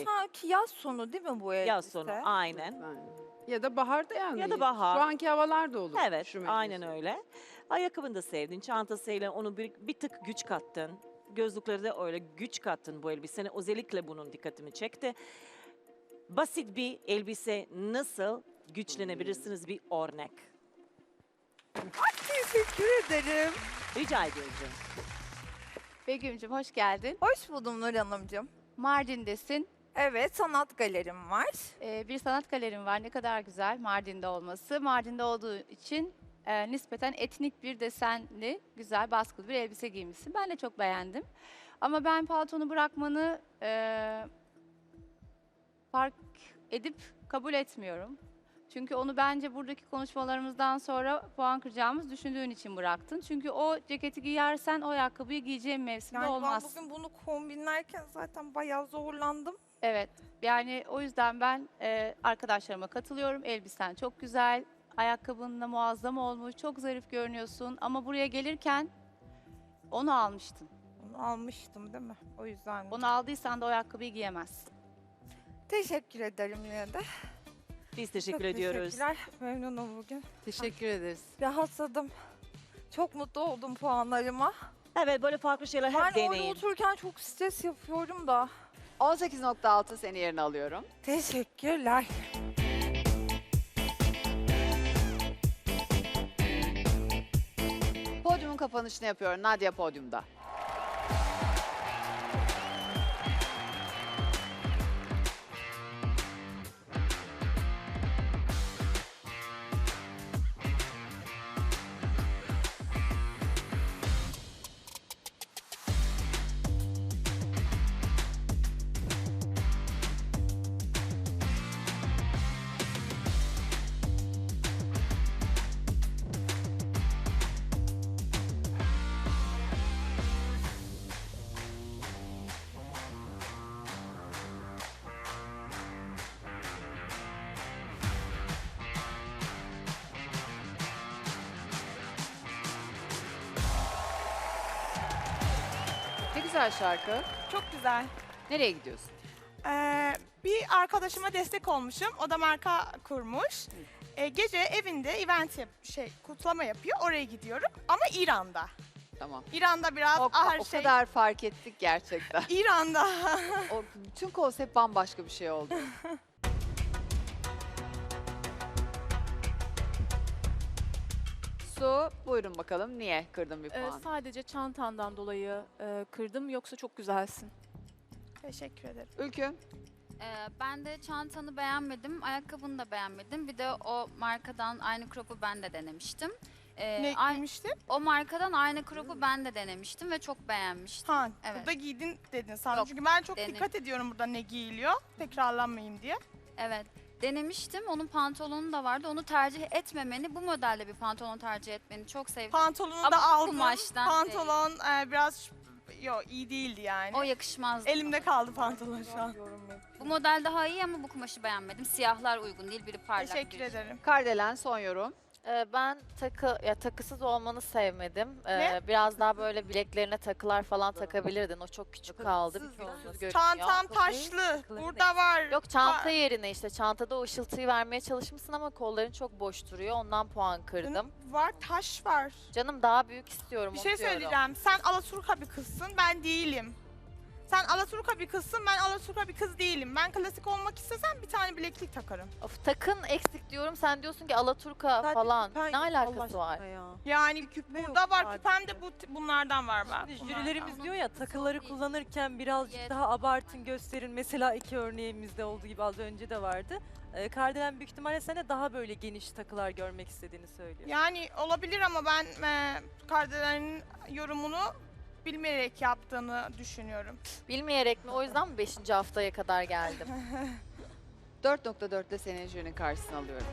elbise. sanki yaz sonu değil mi bu elbise? Yaz sonu aynen. Ya da baharda yani. Ya da bahar. Şu anki havalar da olur. Evet üşümek aynen öyle. Ayakkabını da sevdin. Çantasıyla onu bir, bir tık güç kattın. Gözlükleri de öyle güç kattın bu elbisene. Özellikle bunun dikkatimi çekti. Basit bir elbise nasıl güçlenebilirsiniz bir örnek. Teşekkür ederim. Rica ediyorum. Begüm'cüm hoş geldin. Hoş buldum Nur Hanımcığım. Mardin'desin. Evet sanat galerim var. Ee, bir sanat galerin var. Ne kadar güzel Mardin'de olması. Mardin'de olduğu için e, nispeten etnik bir desenli, güzel baskılı bir elbise giymişsin. Ben de çok beğendim. Ama ben paltonu bırakmanı e, fark edip kabul etmiyorum. Çünkü onu bence buradaki konuşmalarımızdan sonra puan kıracağımız düşündüğün için bıraktın. Çünkü o ceketi giyersen o ayakkabıyı giyeceğin mevsimde Yani olmaz. ben bugün bunu kombinlerken zaten bayağı zorlandım. Evet. Yani o yüzden ben e, arkadaşlarıma katılıyorum. Elbisen çok güzel. Ayakkabın da muazzam olmuş. Çok zarif görünüyorsun. Ama buraya gelirken onu almıştın. Onu almıştım değil mi? O yüzden. Onu aldıysan da o ayakkabıyı giyemezsin. Teşekkür ederim yine de. Biz teşekkür Çok ediyoruz. Teşekkürler. Memnunum bugün. Teşekkür ederiz. Rahatladım. Çok mutlu oldum puanlarıma. Evet böyle farklı şeyler hep Ben orada deneyin. otururken çok stres yapıyorum da. 18.6 seni yerine alıyorum. Teşekkürler. Podyumun kapanışını yapıyorum. Nadia podyumda. Güzel şarkı. Çok güzel. Nereye gidiyorsun? Ee, bir arkadaşıma destek olmuşum. O da marka kurmuş. Ee, gece evinde event yap şey kutlama yapıyor. Oraya gidiyorum. Ama İran'da. Tamam. İran'da biraz O, ağır o şey. kadar fark ettik gerçekten. İran'da. o, bütün konsept bambaşka bir şey oldu. Su, buyurun bakalım. Niye kırdın bir Ee, puan? sadece çantandan dolayı e, kırdım yoksa çok güzelsin. Teşekkür ederim. Ülkü, Ee, ben de çantanı beğenmedim, ayakkabını da beğenmedim. Bir de o markadan aynı crop'u ben de denemiştim. Ee, ne ay- giymiştin? o markadan aynı crop'u ben de denemiştim ve çok beğenmiştim. Ha, Evet. burada giydin dedin sanırım. Yok, Çünkü ben çok denim. dikkat ediyorum burada ne giyiliyor. Tekrarlanmayayım diye. Evet, denemiştim. Onun pantolonu da vardı. Onu tercih etmemeni, bu modelde bir pantolon tercih etmeni çok sevdim. Pantolonu Ama da aldım. kumaştan Pantolon e, biraz yo iyi değildi yani. o yakışmazdı. Elimde kaldı pantolon şu an. Bu model daha iyi ama bu kumaşı beğenmedim. Siyahlar uygun değil, biri parlak. Teşekkür biri- ederim. Kardelen son yorum. Ee, Ben takı ya takısız olmanı sevmedim. Ee, Ne? Biraz daha böyle bileklerine takılar falan takabilirdin. O çok küçük kaldı. Bir pürüzsüz görünüyor. Çantam taşlı. Burada var. Yok çanta yerine işte çantada o ışıltıyı vermeye çalışmışsın ama kolların çok boş duruyor. Ondan puan kırdım. Var taş var. Canım daha büyük istiyorum. Bir onu şey diyorum. söyleyeceğim. Sen Alaturka bir kızsın, ben değilim. Sen Alaturka bir kızsın, ben Alaturka bir kız değilim. Ben klasik olmak istesem bir tane bileklik takarım. Of, takın eksik diyorum. Sen diyorsun ki Alaturka falan. Ne alakası var? Yani burada var, küpemde bu, bunlardan var bak. Şimdi jürilerimiz diyor ya takıları kullanırken birazcık daha abartın gösterin. Mesela iki örneğimizde olduğu gibi az önce de vardı. Ee, Kardelen büyük ihtimalle sana daha böyle geniş takılar görmek istediğini söylüyor. Yani olabilir ama ben e, Kardelen'in yorumunu bilmeyerek yaptığını düşünüyorum. Bilmeyerek mi? O yüzden mi 5. haftaya kadar geldim? 4.4'te senin jürinin karşısına alıyorum.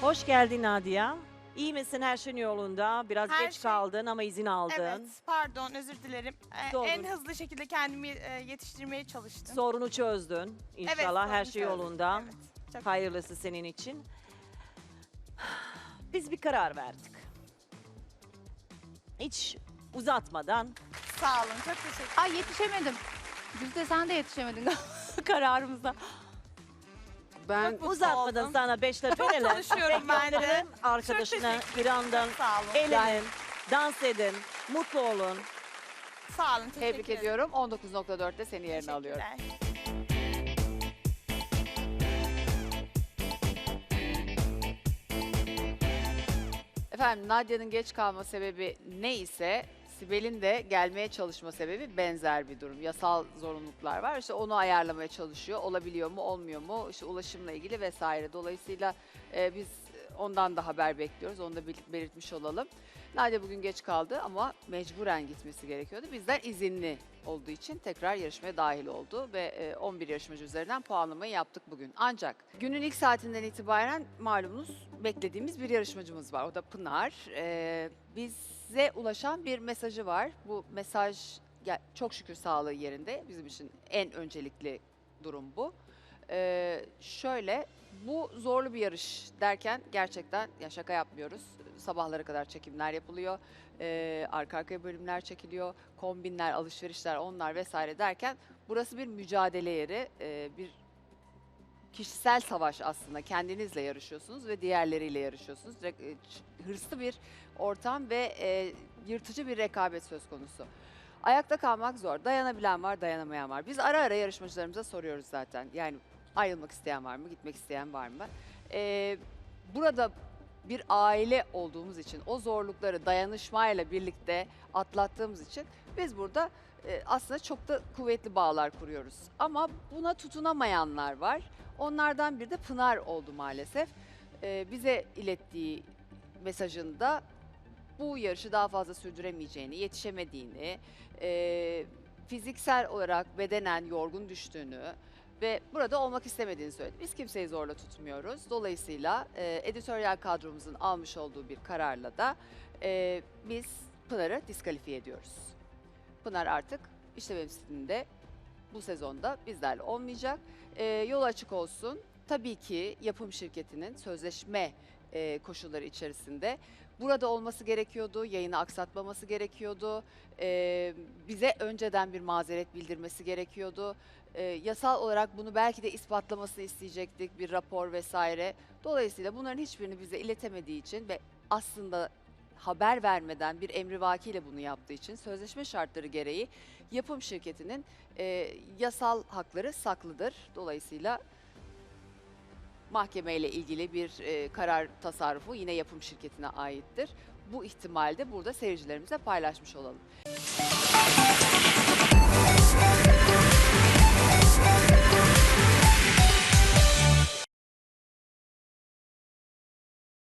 Hoş geldin Nadia. İyi misin her şey yolunda? Biraz Her geç şey- kaldın ama izin aldın. Evet, pardon özür dilerim. E, Doğru. en hızlı şekilde kendimi e, yetiştirmeye çalıştım. Sorunu çözdün. Evet, İnşallah her sorunu şey çözdüm. yolunda. Evet, çok- Hayırlısı senin için. Biz bir karar verdik. hiç uzatmadan Sağ olun. Çok teşekkür Ay yetişemedim. Güzde sen de yetişemedin kararımıza. Ben Mutlu uzatmadan oldum. sana beşle verelim. Çalışıyorum ben de. Gönderelim Arkadaşına Çok bir Sağ olun. eğlenin, dans edin, mutlu olun. Sağ olun. Teşekkür Tebrik ederim. ediyorum. 19.4'te seni yerine alıyorum. Teşekkürler. Efendim Nadia'nın geç kalma sebebi ne ise Sibel'in de gelmeye çalışma sebebi benzer bir durum. Yasal zorunluluklar var. İşte onu ayarlamaya çalışıyor. Olabiliyor mu, olmuyor mu? İşte ulaşımla ilgili vesaire. Dolayısıyla e, biz ondan da haber bekliyoruz. Onu da belirtmiş olalım. Nadia bugün geç kaldı ama mecburen gitmesi gerekiyordu. Bizden izinli olduğu için tekrar yarışmaya dahil oldu ve e, 11 yarışmacı üzerinden puanlamayı yaptık bugün. Ancak günün ilk saatinden itibaren malumunuz beklediğimiz bir yarışmacımız var. O da Pınar. E, bize ulaşan bir mesajı var. Bu mesaj çok şükür sağlığı yerinde. Bizim için en öncelikli durum bu. E, şöyle bu zorlu bir yarış derken gerçekten ya şaka yapmıyoruz. Sabahlara kadar çekimler yapılıyor. Ee, arka arkaya bölümler çekiliyor. Kombinler, alışverişler, onlar vesaire derken burası bir mücadele yeri. Ee, bir kişisel savaş aslında. Kendinizle yarışıyorsunuz ve diğerleriyle yarışıyorsunuz. Direkt, e, hırslı bir ortam ve e, yırtıcı bir rekabet söz konusu. Ayakta kalmak zor. Dayanabilen var, dayanamayan var. Biz ara ara yarışmacılarımıza soruyoruz zaten. Yani ayrılmak isteyen var mı, gitmek isteyen var mı? Ee, burada bir aile olduğumuz için, o zorlukları dayanışmayla birlikte atlattığımız için biz burada e, aslında çok da kuvvetli bağlar kuruyoruz. Ama buna tutunamayanlar var. Onlardan biri de Pınar oldu maalesef. Ee, bize ilettiği mesajında bu yarışı daha fazla sürdüremeyeceğini, yetişemediğini, e, fiziksel olarak bedenen yorgun düştüğünü ve burada olmak istemediğini söyledi. Biz kimseyi zorla tutmuyoruz. Dolayısıyla e, editoryal kadromuzun almış olduğu bir kararla da e, biz Pınar'ı diskalifiye ediyoruz. Pınar artık işlevim stilinde bu sezonda bizlerle olmayacak. E, yol açık olsun. Tabii ki yapım şirketinin sözleşme e, koşulları içerisinde burada olması gerekiyordu, yayını aksatmaması gerekiyordu, e, bize önceden bir mazeret bildirmesi gerekiyordu. E, yasal olarak bunu belki de ispatlamasını isteyecektik, bir rapor vesaire. Dolayısıyla bunların hiçbirini bize iletemediği için ve aslında haber vermeden bir emrivakiyle bunu yaptığı için sözleşme şartları gereği yapım şirketinin e, yasal hakları saklıdır. Dolayısıyla mahkemeyle ilgili bir e, karar tasarrufu yine yapım şirketine aittir. Bu ihtimalde burada seyircilerimize paylaşmış olalım.